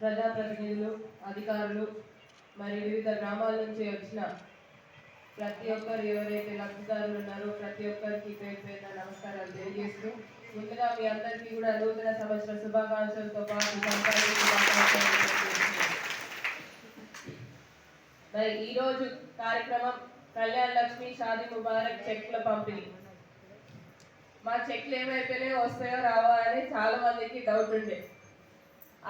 ప్రజాప్రతినిధులు అధికారులు మరి వివిధ గ్రామాల నుంచి వచ్చిన ప్రతి ఒక్కరు ఎవరైతే లబ్ధిదారులు ఉన్నారో ప్రతి ఒక్కరికి పేరు పేరున నమస్కారాలు తెలియజేస్తూ ముందుగా మీ అందరికీ కూడా నూతన సంవత్సర శుభాకాంక్షలతో పాటు మరి ఈ రోజు కార్యక్రమం కళ్యాణ్ లక్ష్మి షాదీ ముబారక్ చెక్ల పంపిణీ. మా చెక్లు ఏమైపోయినాయో వస్తాయో రావా అని చాలా మందికి డౌట్ ఉండే.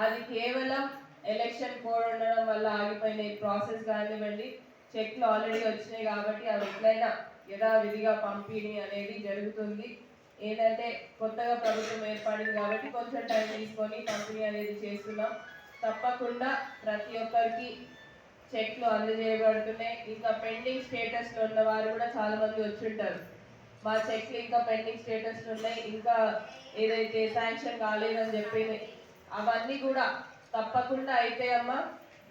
అది కేవలం ఎలక్షన్ కోడ్ ఉండడం వల్ల ఆగిపోయిన ఈ ప్రాసెస్ కానివ్వండి చెక్లు ఆల్రెడీ వచ్చినాయి కాబట్టి అవి ఎట్లయినా యథావిధిగా పంపిణీ అనేది జరుగుతుంది. ఏంటంటే కొత్తగా ప్రభుత్వం ఏర్పడింది కాబట్టి కొంచెం టైం తీసుకొని పంపిణీ అనేది చేస్తున్నాం. తప్పకుండా ప్రతి ఒక్కరికి చెక్లు అందజేయబడుతున్నాయి. ఇంకా పెండింగ్ స్టేటస్లో ఉన్న వారు కూడా చాలామంది వచ్చుంటారు. మా చెక్లు ఇంకా పెండింగ్ స్టేటస్లో ఉన్నాయి. ఇంకా ఏదైతే శాంక్షన్ కాలేదని చెప్పి అవన్నీ కూడా తప్పకుండా అయితే అమ్మా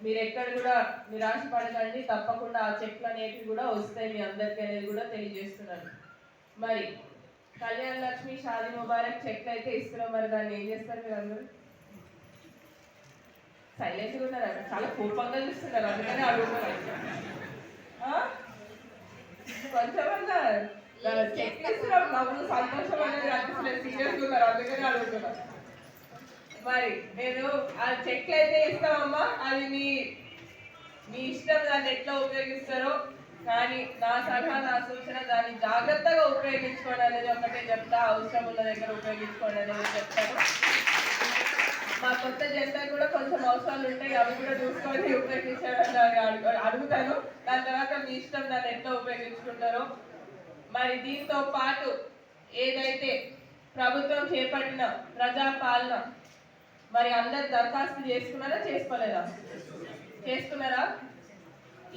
మీరు ఎక్కడ కూడా నిరాశ పడకండి తప్పకుండా ఆ చెక్లు అనేవి కూడా వస్తాయి మీ అందరికీ అనేది కూడా తెలియజేస్తున్నాను. మరి కళ్యాణ్ లక్ష్మి షాదీ ముబారక్ చెక్ అయితే ఇస్తున్నాం. మరి దాన్ని ఏం చేస్తారు మీరు అందరూ సైలెంట్గా ఉన్నారు? చాలా కోపంగా చూస్తున్నారు. అందుకని అడుగుతున్నారు? కొంచెమన్నా చెక్ ఇస్తున్నాం. నవ్వు సంతోషం అనేది అనిపిస్తలేదు సీరియస్ ఉన్నారు. అందుకని అడుగుతున్నారు మరి నేను ఆ చెక్ అయితే ఇస్తామమ్మా అది మీ మీ ఇష్టం దాన్ని ఎట్లా ఉపయోగిస్తారో. కానీ నా సలహా నా సూచన దాన్ని జాగ్రత్తగా ఉపయోగించుకోండి అనేది ఒకటే చెప్తా. అవసరం ఉన్న దగ్గర ఉపయోగించుకోండి అనేది చెప్తాను మా కొత్త జనతా కూడా కొంచెం అవసరాలు ఉంటాయి. అవి కూడా చూసుకొని ఉపయోగించాలని అడుగుతాను. దాని తర్వాత మీ ఇష్టం దాన్ని ఎట్లా ఉపయోగించుకుంటారో. మరి దీంతో పాటు ఏదైతే ప్రభుత్వం చేపట్టిన ప్రజాపాలన మరి అందరు దరఖాస్తు చేసుకున్నారా చేసుకోలేదా? చేసుకున్నారా?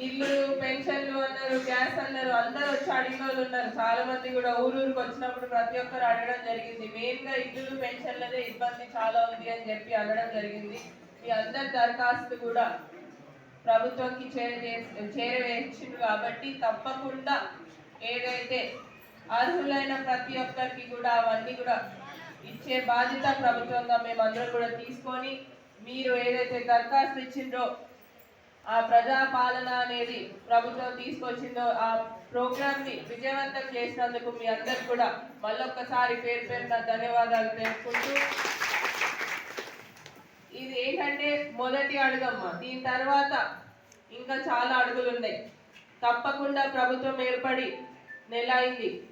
ఇల్లు పెన్షన్లు అన్నారు గ్యాస్ అన్నారు అందరు వచ్చి అడిగిన వాళ్ళు ఉన్నారు. చాలా మంది కూడా ఊరూరికి వచ్చినప్పుడు ప్రతి ఒక్కరు అడగడం జరిగింది. మెయిన్గా ఇల్లు పెన్షన్లనే ఇబ్బంది చాలా ఉంది అని చెప్పి అడగడం జరిగింది. మీ అందరి దరఖాస్తు కూడా ప్రభుత్వంకి చేరజే చేరవేసిండ్రు కాబట్టి తప్పకుండా ఏదైతే అర్హులైన ప్రతి ఒక్కరికి కూడా అవన్నీ కూడా ఇచ్చే బాధ్యత ప్రభుత్వంగా మేము కూడా తీసుకొని మీరు ఏదైతే దరఖాస్తు ఇచ్చిందో ఆ ప్రజా పాలన అనేది ప్రభుత్వం తీసుకొచ్చిందో ఆ ప్రోగ్రామ్ని విజయవంతం చేసినందుకు మీ అందరికి కూడా మళ్ళొక్కసారి పేరు పేరున ధన్యవాదాలు తెలుపుకుంటూ ఇది ఏంటంటే మొదటి అడుగమ్మ. దీని తర్వాత ఇంకా చాలా అడుగులు ఉన్నాయి తప్పకుండా ప్రభుత్వం ఏర్పడి నెల అయింది.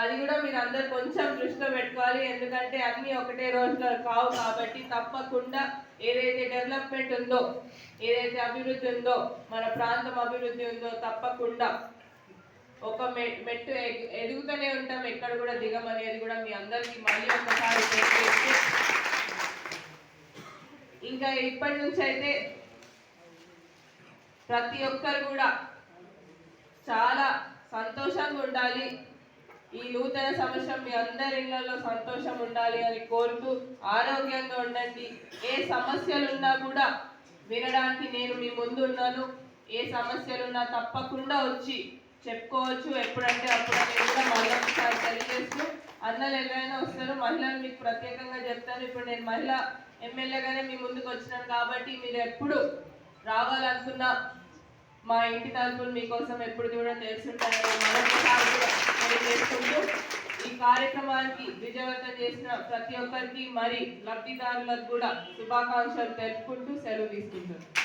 అది కూడా మీరు అందరు కొంచెం దృష్టిలో పెట్టుకోవాలి. ఎందుకంటే అన్ని ఒకటే రోజులో కావు కాబట్టి తప్పకుండా ఏదైతే డెవలప్మెంట్ ఉందో ఏదైతే అభివృద్ధి ఉందో మన ప్రాంతం అభివృద్ధి ఉందో తప్పకుండా ఒక మె- మెట్టు ఎదుగుతూనే ఉంటాం. ఎక్కడ కూడా దిగమనేది కూడా మీ అందరికీ మళ్ళీ ఒకసారి ఇంకా ఇప్పటి నుంచి అయితే ప్రతి ఒక్కరు కూడా చాలా సంతోషంగా ఉండాలి. ఈ నూతన సంవత్సరం మీ అందరి ఇళ్ళలో సంతోషం ఉండాలి అని కోరుతూ ఆరోగ్యంగా ఉండండి. ఏ సమస్యలు ఉన్నా కూడా వినడానికి నేను మీ ముందు ఉన్నాను. ఏ సమస్యలున్నా తప్పకుండా వచ్చి చెప్పుకోవచ్చు. ఎప్పుడంటే అప్పుడు కూడా మళ్ళీ ఒకసారి తెలియజేస్తూ అన్నలు ఎవరైనా వస్తారు మహిళలు మీకు ప్రత్యేకంగా చెప్తాను ఇప్పుడు నేను మహిళ ఎమ్మెల్యేగానే మీ ముందుకు వచ్చినాను కాబట్టి మీరు ఎప్పుడు రావాలనుకున్నా మా ఇంటి తలుపులు మీకోసం ఎప్పుడు కూడా తెలుసుంటారని మరొకసారి తెలియజేసుకుంటూ ఈ కార్యక్రమానికి విజయవంతం చేసిన ప్రతి ఒక్కరికి మరి లబ్ధిదారులకు కూడా శుభాకాంక్షలు తెలుపుకుంటూ సెలవు తీసుకుంటున్నాను.